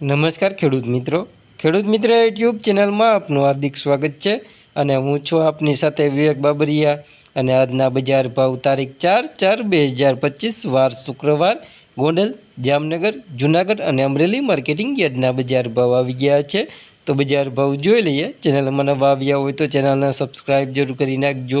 નમસ્કાર ખેડૂત મિત્રો. ખેડૂત મિત્ર યુટ્યુબ ચેનલમાં આપનું હાર્દિક સ્વાગત છે અને હું છું આપની સાથે વિવેક બાબરિયા અને આજના બજાર ભાવ તારીખ ચાર ચાર બે હજાર પચીસ વાર શુક્રવાર ગોંડલ, જામનગર, જુનાગઢ અને અમરેલી માર્કેટિંગ યાર્ડના બજાર ભાવ આવી ગયા છે. તો બજાર ભાવ જોઈ લઈએ. ચેનલમાં નવા આવ્યા હોય તો ચેનલને સબસ્ક્રાઈબ જરૂર કરી નાખજો.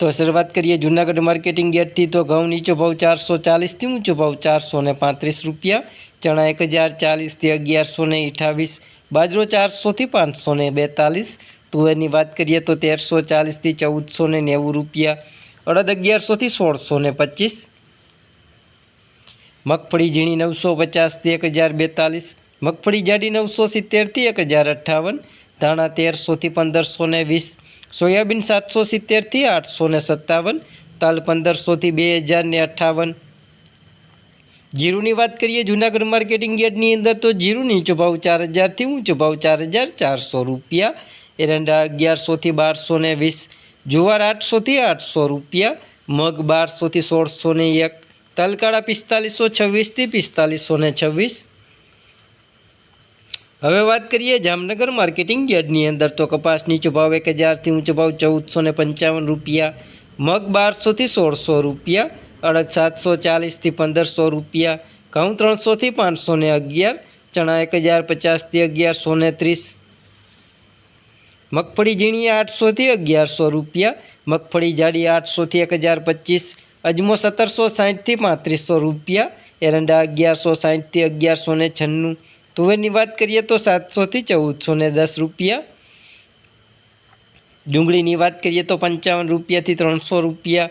તો શરૂઆત કરીએ જૂનાગઢ માર્કેટિંગ યાર્ડથી. તો ઘઉં નીચો ભાવ ચારસો ચાલીસથી ઊંચો ભાવ ચારસો ને પાંત્રીસ રૂપિયા. ચણા એક હજાર ચાલીસથી અગિયારસો ને અઠાવીસ. બાજરો ચારસોથી પાંચસો ને બેતાલીસ. તુવેરની વાત કરીએ તો તેરસો ચાલીસથી ચૌદસો ને નેવું રૂપિયા. અડદ અગિયારસોથી સોળસો ને પચીસ. મગફળી ઝીણી નવસો પચાસથી એક હજાર બેતાલીસ. મગફળી જાડી નવસો સિત્તેરથી એક હજાર અઠ્ઠાવન ધાણા તેરસોથી પંદરસો ને વીસ. સોયાબીન સાતસો સિત્તેરથી આઠસો ને સત્તાવન તલ પંદરસોથી બે હજાર ને અઠ્ઠાવન. જીરુની વાત કરીએ જૂનાગઢ માર્કેટિંગ યાર્ડની અંદર તો જીરું નીચો ભાવ ચાર હજારથી ઊંચો ભાવ ચાર હજાર ચારસો રૂપિયા, એરંડા અગિયારસોથી બારસો ને વીસ, જુવાર આઠસોથી આઠસો રૂપિયા, મગ બારસોથી સોળસો ને એક, તલકાળા પિસ્તાલીસો છવ્વીસથી પિસ્તાલીસો ને છવ્વીસ હવે વાત કરીએ જામનગર માર્કેટિંગ યાર્ડની અંદર તો કપાસ નીચો ભાવ એક હજારથી ઊંચો ભાવ ચૌદસો ને પંચાવન રૂપિયા, મગ બારસોથી સોળસો રૂપિયા, અડદ સાતસો ચાલીસથી પંદરસો રૂપિયા, ઘઉં ત્રણસોથી પાંચસો ને અગિયાર, ચણા એક હજાર પચાસથી અગિયારસો ને ત્રીસ. મગફળી ઝીણી આઠસોથી અગિયારસો રૂપિયા, મગફળી જાડી આઠસોથી એક હજાર પચીસ, અજમો સત્તરસો સાહીઠથી પાંત્રીસો રૂપિયા, એરંડા અગિયારસો સાહીઠથી અગિયારસો ને છન્નું તુવેરની વાત કરીએ તો સાતસોથી ચૌદસો ને દસ રૂપિયા. ડુંગળીની વાત કરીએ તો પંચાવન રૂપિયાથી ત્રણસો રૂપિયા.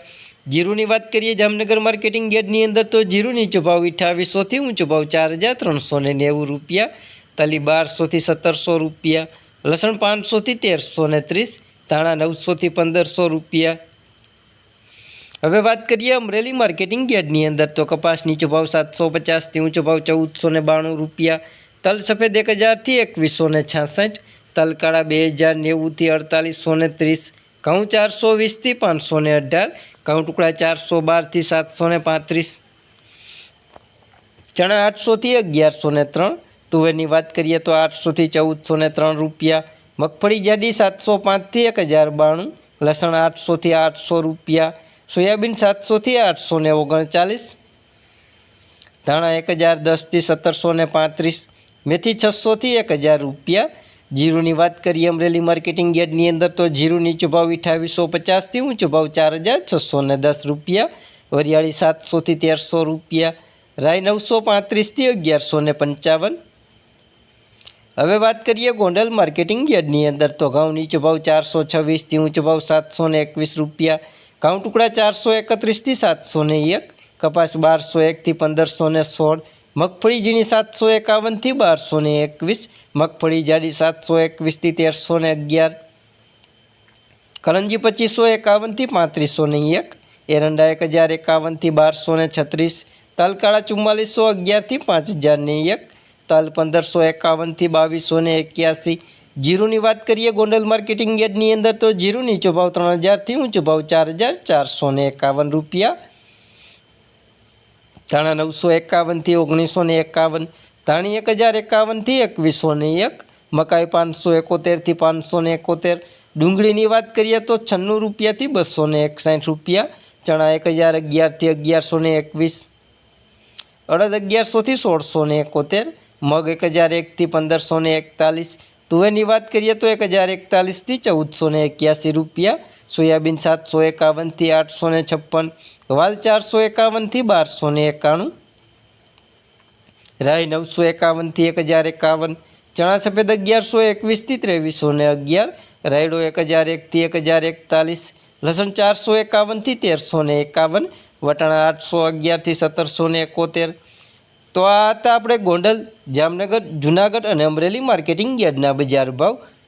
જીરુની વાત કરીએ જામનગર માર્કેટિંગ યાર્ડની અંદર તો જીરુની નીચો ભાવ અઠાવીસોથી ઊંચો ભાવ ચાર હજાર ત્રણસો ને નેવું રૂપિયા. તલી બારસોથી સત્તરસો રૂપિયા. લસણ પાંચસોથી તેરસો ને ત્રીસ. ધાણા નવસોથી પંદરસો રૂપિયા. હવે વાત કરીએ અમરેલી માર્કેટિંગ યાર્ડની અંદર તો કપાસ નીચો ભાવ સાતસો પચાસથી ઊંચો ભાવ ચૌદસો ને બાણું રૂપિયા. તલ સફેદ એક હજારથી એકવીસો ને છાસઠ તલકાળા બે હજાર નેવુંથી અડતાલીસો ને ત્રીસ, ઘઉં ચારસો વીસથી પાંચસો ને અઢાર, ઘઉં ટુકડા ચારસો બારથી સાતસો ને પાંત્રીસ, ચણા આઠસોથી અગિયારસો ને ત્રણ, તુવેરની વાત કરીએ તો આઠસોથી ચૌદસો ને ત્રણ રૂપિયા, મગફળી જાડી સાતસો પાંચથી એક હજાર બાણું, લસણ આઠસોથી આઠસો રૂપિયા, સોયાબીન સાતસોથી આઠસો ને ઓગણચાલીસ, ધાણા એક હજાર દસથી સત્તરસો ને પાંત્રીસ મેથી છસોથી એક હજાર રૂપિયા. જીરુની વાત કરીએ અમરેલી માર્કેટિંગ યાર્ડની અંદર તો જીરું નીચો ભાવ પચાસથી ઊંચો ભાવ ચાર હજાર છસો ને દસ રૂપિયા. વરિયાળી સાતસોથી તેરસો રૂપિયા. રાય નવસો પાંત્રીસથી અગિયારસો ને પંચાવન. હવે વાત કરીએ ગોંડલ માર્કેટિંગ યાર્ડની અંદર તો ઘઉં નીચો ચારસો છવ્વીસથી ઊંચો ભાવ સાતસો ને એકવીસ રૂપિયા. ઘઉં ટુકડા ચારસો એકત્રીસથી સાતસો ને એક. કપાસ બારસો એકથી પંદરસો ને સોળ. મગફળી ઝીણી સાતસો એકાવનથી બારસો ને એકવીસ, મગફળી જાડી સાતસો એકવીસથી તેરસો ને અગિયાર, કરંજી પચીસો એકાવનથી પાંત્રીસો ને એક, એરંડા એક હજાર એકાવનથી બારસો ને છત્રીસ, તલકાળા ચુમ્માલીસો અગિયારથી પાંચ હજાર ને એક, તલ પંદરસો એકાવનથી બાવીસો ને એક્યાસી. જીરુની વાત કરીએ ગોંડલ માર્કેટિંગ યાર્ડની અંદર તો જીરું નીચો ભાવ ત્રણ હજારથી ઊંચો ભાવ ચાર હજાર ચારસો ને એકાવન રૂપિયા ધાણા નવસો એકાવનથી ઓગણીસો ને એકાવન, ધાણી એક હજાર એકાવનથી એકવીસો ને એક, મકાઈ પાંચસો એકોતેરથી પાંચસો ને એકોતેર. ડુંગળીની વાત કરીએ તો છન્નું રૂપિયાથી બસો ને એકસાઠ રૂપિયા, ચણા એક હજાર અગિયારથી અગિયારસો ને એકવીસ, અડદ અગિયારસોથી સોળસો ને એકોતેર, મગ એક હજાર એકથી પંદરસો ને એકતાલીસ. તુવેરની વાત કરીએ તો એક હજાર એકતાલીસથી ચૌદસો ને એક્યાસી રૂપિયા સોયાબીન સાતસો એકાવનથી આઠસો ને છપ્પન, વાલ ચારસો એકાવનથી બારસો ને એકાણું રાય નવસો એકાવનથી એક હજાર એકાવન, ચણા સફેદ અગિયારસો એકવીસથી ત્રેવીસો ને અગિયાર, રાયડો એક હજાર એકથી એક હજાર એકતાલીસ, લસણ ચારસો એકાવનથી તેરસો ને એકાવન, વટાણા આઠસો અગિયારથી સત્તરસો ને એકોતેર. તો આ હતા આપણે ગોંડલ, જામનગર, જુનાગઢ અને અમરેલી માર્કેટિંગ યાર્ડના બજાર ભાવ.